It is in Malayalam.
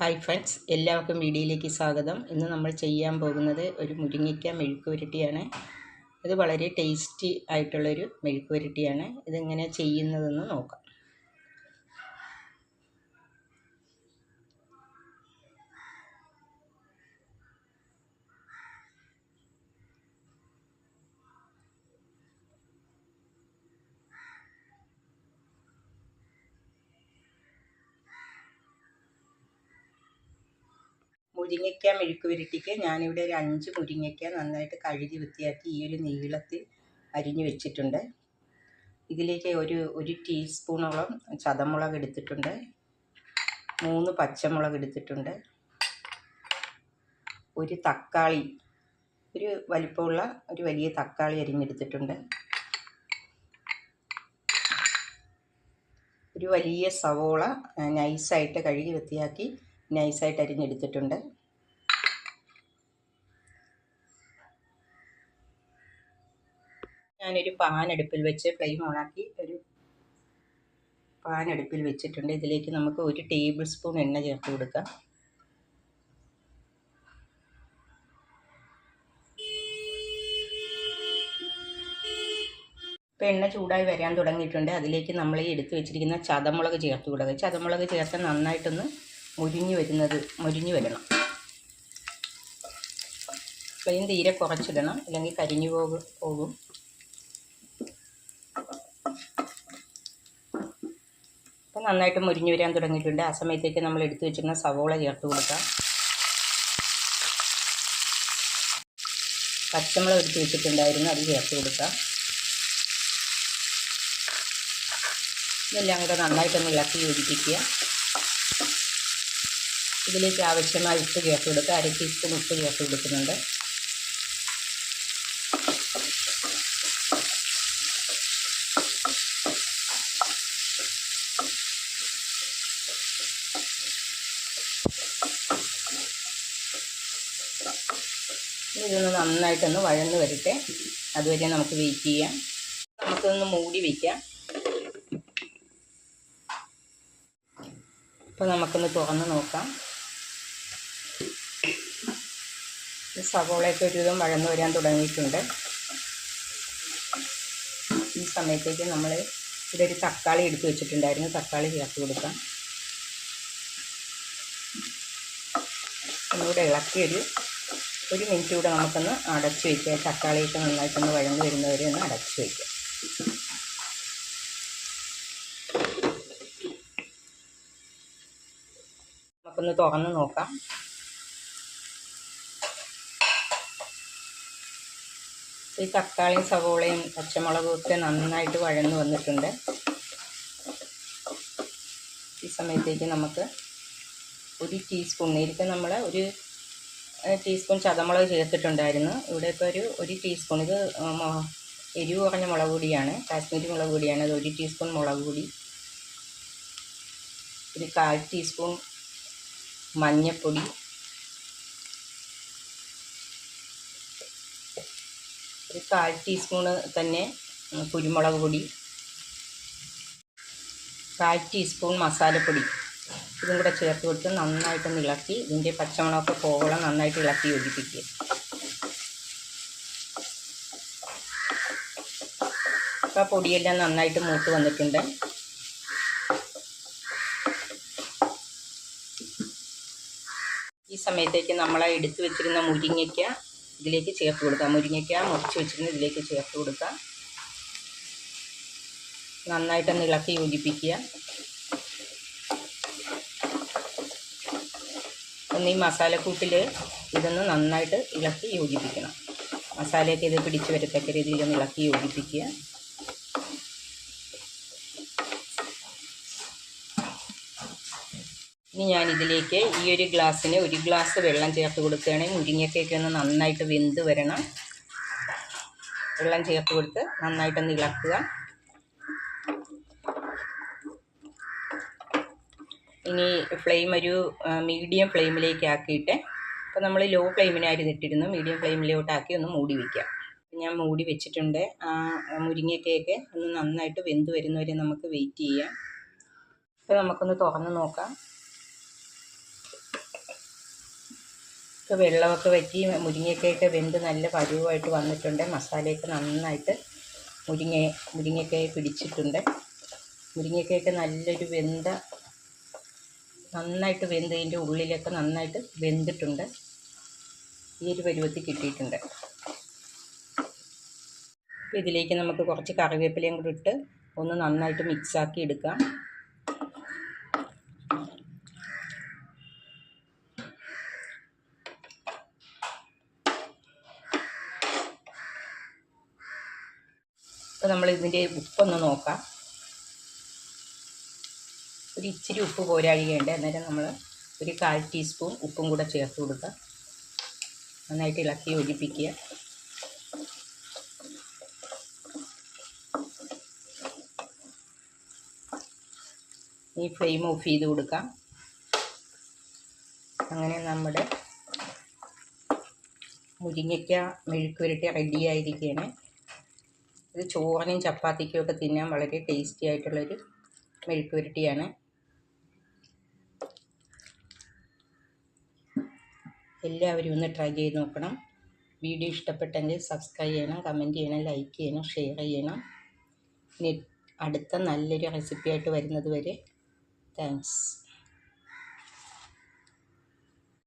ഹായ് ഫ്രണ്ട്സ് എല്ലാവർക്കും വീഡിയോയിലേക്ക് സ്വാഗതം. ഇന്ന് നമ്മൾ ചെയ്യാൻ പോകുന്നത് ഒരു മുരിങ്ങയ്ക്ക മെഴുക്ക് പുരട്ടിയാണ് ഇത് വളരെ ടേസ്റ്റി ആയിട്ടുള്ളൊരു മെഴുക്ക് പുരട്ടിയാണ് ഇതെങ്ങനെ ചെയ്യുന്നതെന്ന് നോക്കാം. മുരിങ്ങയ്ക്ക മെഴുക്ക് പുരട്ടിക്ക്. ഞാനിവിടെ ഒരു അഞ്ച് മുരിങ്ങയ്ക്ക നന്നായിട്ട് കഴുകി വൃത്തിയാക്കി ഈ ഒരു നീളത്തിൽ അരിഞ്ഞു വെച്ചിട്ടുണ്ട്. ഇതിലേക്ക് ഒരു ഒരു ടീസ്പൂണോളം ചതമുളക് എടുത്തിട്ടുണ്ട്. മൂന്ന് പച്ചമുളക് എടുത്തിട്ടുണ്ട്. ഒരു തക്കാളി ഒരു വലിപ്പമുള്ള ഒരു വലിയ തക്കാളി അരിഞ്ഞെടുത്തിട്ടുണ്ട്. ഒരു വലിയ സവോള നൈസായിട്ട് കഴുകി വൃത്തിയാക്കി നൈസായിട്ട് അരിഞ്ഞെടുത്തിട്ടുണ്ട്. ഞാനൊരു പാൻ അടുപ്പിൽ വെച്ച് ഫ്ലെയിം ഓണാക്കി ഒരു പാൻ അടുപ്പിൽ വെച്ചിട്ടുണ്ട്. ഇതിലേക്ക് നമുക്ക് ഒരു ടേബിൾ സ്പൂൺ എണ്ണ ചേർത്ത് കൊടുക്കാം. ഇപ്പോൾ എണ്ണ ചൂടായി വരാൻ തുടങ്ങിയിട്ടുണ്ട്. അതിലേക്ക് നമ്മൾ ഈ എടുത്തു വെച്ചിരിക്കുന്ന ചതമുളക് ചേർത്ത് കൊടുക്കുക ചതമുളക് ചേർത്ത് നന്നായിട്ടൊന്ന് മുരിഞ്ഞു വരുന്നത് മുരിഞ്ഞു വരണം. ഫ്ലെയിം തീരെ കുറച്ചിടണം. അല്ലെങ്കിൽ കരിഞ്ഞു പോകും പോകും. നന്നായിട്ട് മുരിഞ്ഞു വരാൻ തുടങ്ങിയിട്ടുണ്ട്. ആ സമയത്തേക്ക് നമ്മൾ എടുത്തു വെച്ചിരുന്ന സവോള ചേർത്ത് കൊടുക്കാം പച്ചമുളക് എടുത്ത് വെച്ചിട്ടുണ്ടായിരുന്നു അത് ചേർത്ത് കൊടുക്കാം ഇതെല്ലാം കൂടെ നന്നായിട്ടൊന്ന് ഇളക്കി യോജിപ്പിക്കുക. ഇതിലേക്ക് ആവശ്യമായ ഉപ്പ് ചേർത്ത് കൊടുക്കുക. അര ടീസ്പൂൺ ഉപ്പ് ചേർത്ത് കൊടുക്കുന്നുണ്ട്. ഇതൊന്ന് നന്നായിട്ടൊന്ന് വഴന്ന് വരട്ടെ. അതുവരെ നമുക്ക് വെയിറ്റ് ചെയ്യാം. നമുക്കൊന്ന് മൂടി വയ്ക്കാം അപ്പോൾ നമുക്കൊന്ന് തുറന്ന് നോക്കാം. സവോളയൊക്കെ ഒരുവിധം വഴന്ന് വരാൻ തുടങ്ങിയിട്ടുണ്ട്. ഈ സമയത്തേക്ക് നമ്മൾ ഇതൊരു തക്കാളി എടുത്ത് വെച്ചിട്ടുണ്ടായിരുന്നു. തക്കാളി ചേർത്ത് കൊടുക്കാം. ഒന്നുകൂടെ ഇളക്കി ഒരു ഒരു മിനിറ്റ് കൂടെ നമുക്കൊന്ന് അടച്ച് വയ്ക്കുക. തക്കാളിയൊക്കെ നന്നായിട്ടൊന്ന് വഴങ്ങി വരുന്നവരെ ഒന്ന് അടച്ച് വയ്ക്കുക. നമുക്കൊന്ന് തുറന്ന് നോക്കാം. ഈ തക്കാളിയും സവോളയും പച്ചമുളകും ഒക്കെ നന്നായിട്ട് വഴന്നു വന്നിട്ടുണ്ട്. ഈ സമയത്തേക്ക് നമുക്ക് ഒരു ടീസ്പൂൺ നേരത്തെ നമ്മൾ ഒരു ടീസ്പൂൺ ചതമുളക് ചേർത്തിട്ടുണ്ടായിരുന്നു. ഇവിടെ ഇപ്പോൾ ഒരു ഒരു ടീസ്പൂൺ ഇത് എരിവ് കുറഞ്ഞ മുളക് പൊടിയാണ്. കാശ്മീരി മുളക് പൊടിയാണ്. അത് ഒരു ടീസ്പൂൺ മുളക് പൊടി. ഒരു കാൽ ടീസ്പൂൺ മഞ്ഞൾപ്പൊടി ഒരു കാൽ ടീസ്പൂണ് തന്നെ കുരുമുളക് പൊടി. കാൽ ടീസ്പൂൺ മസാലപ്പൊടി. ഇതും കൂടെ ചേർത്ത് കൊടുത്ത് നന്നായിട്ടൊന്ന് ഇളക്കി ഇതിന്റെ പച്ചമുളകൊക്കെ പോകണം നന്നായിട്ട് ഇളക്കി യോജിപ്പിക്കുക. അപ്പോൾ പൊടിയെല്ലാം നന്നായിട്ട് മൂത്ത് വന്നിട്ടുണ്ട്. ഈ സമയത്തേക്ക് നമ്മൾ എടുത്തു വെച്ചിരുന്ന മുരിങ്ങയ്ക്ക ഇതിലേക്ക് ചേർത്ത് കൊടുക്കാം മുരിങ്ങയ്ക്ക മുറിച്ച് വെച്ചിരുന്ന ഇതിലേക്ക് ചേർത്ത് കൊടുക്കാം നന്നായിട്ടൊന്ന് ഇളക്കി യോജിപ്പിക്കുക. ഒന്ന് ഈ മസാലക്കൂട്ടിൽ ഇതൊന്ന് നന്നായിട്ട് ഇളക്കി യോജിപ്പിക്കണം. മസാലയൊക്കെ ഇത് പിടിച്ച് വരത്തക്ക രീതിയിൽ ഒന്ന് ഇളക്കി യോജിപ്പിക്കുക. ഇനി ഞാനിതിലേക്ക് ഈ ഒരു ഗ്ലാസ്സിന് ഒരു ഗ്ലാസ് വെള്ളം ചേർത്ത് കൊടുക്കുകയാണെങ്കിൽ മുരിങ്ങയ്ക്കൊക്കെ ഒന്ന് നന്നായിട്ട് വെന്ത് വരണം. വെള്ളം ചേർത്ത് കൊടുത്ത് നന്നായിട്ടൊന്ന് ഇളക്കുക. ഇനി ഫ്ലെയിം ഒരു മീഡിയം ഫ്ലെയിമിലേക്ക് ആക്കിയിട്ട് അപ്പോൾ നമ്മൾ ലോ ഫ്ലെയിമിനായിരുന്നു ഇട്ടിരുന്നു. മീഡിയം ഫ്ലെയിമിലോട്ടാക്കി ഒന്ന് മൂടി വയ്ക്കാം ഞാൻ മൂടി വെച്ചിട്ടുണ്ട്. ആ മുരിങ്ങയ്ക്കയൊക്കെ ഒന്ന് നന്നായിട്ട് വെന്ത് വരുന്നവരെ നമുക്ക് വെയിറ്റ് ചെയ്യാം. അപ്പോൾ നമുക്കൊന്ന് തുറന്ന് നോക്കാം. ഇപ്പോൾ വെള്ളമൊക്കെ വറ്റി മുരിങ്ങയ്ക്കയൊക്കെ വെന്ത് നല്ല പരുവായിട്ട് വന്നിട്ടുണ്ട്. മസാലയൊക്കെ നന്നായിട്ട് മുരിങ്ങ മുരിങ്ങയ്ക്കയെ പിടിച്ചിട്ടുണ്ട്. മുരിങ്ങയ്ക്കയൊക്കെ നല്ലൊരു വെന്ത നന്നായിട്ട് വെന്ത് ഇതിന്റെ ഉള്ളിലൊക്കെ നന്നായിട്ട് വെന്തിട്ടുണ്ട്. ഈ ഒരു പരുവത്തിൽ കിട്ടിയിട്ടുണ്ട്. ഇതിലേക്ക് നമുക്ക് കുറച്ച് കറിവേപ്പിലയും കൂടി ഇട്ട് ഒന്ന് നന്നായിട്ട് മിക്സാക്കി എടുക്കാം. അപ്പോൾ നമ്മൾ ഇതിന്റെ ഉപ്പൊന്ന് നോക്കാം. ഒരു ഇച്ചിരി ഉപ്പ് പോരാഴികയുണ്ട് അന്നേരം നമ്മൾ ഒരു കാൽ ടീസ്പൂൺ ഉപ്പും കൂടെ ചേർത്ത് കൊടുക്കുക. നന്നായിട്ട് ഇളക്കി യോജിപ്പിക്കുക. ഈ ഫ്ലെയിം ഓഫ് ചെയ്ത് കൊടുക്കാം. അങ്ങനെ നമ്മുടെ മുരിങ്ങയ്ക്ക മെഴുക്ക് പുരട്ടി റെഡി ആയിരിക്കുകയാണ് ഇത് ചോറിനും ചപ്പാത്തിക്കും ഒക്കെ തിന്നാൻ വളരെ ടേസ്റ്റി ആയിട്ടുള്ളൊരു മെഴുക്ക് പുരട്ടിയാണ്. എല്ലാവരും ഒന്ന് ട്രൈ ചെയ്ത് നോക്കണം. വീഡിയോ ഇഷ്ടപ്പെട്ടെങ്കിൽ സബ്സ്ക്രൈബ് ചെയ്യണം കമന്റ് ചെയ്യണം ലൈക്ക് ചെയ്യണം ഷെയർ ചെയ്യണം. അടുത്ത നല്ലൊരു റെസിപ്പിയായിട്ട് വരുന്നത് വരെ. താങ്ക്സ്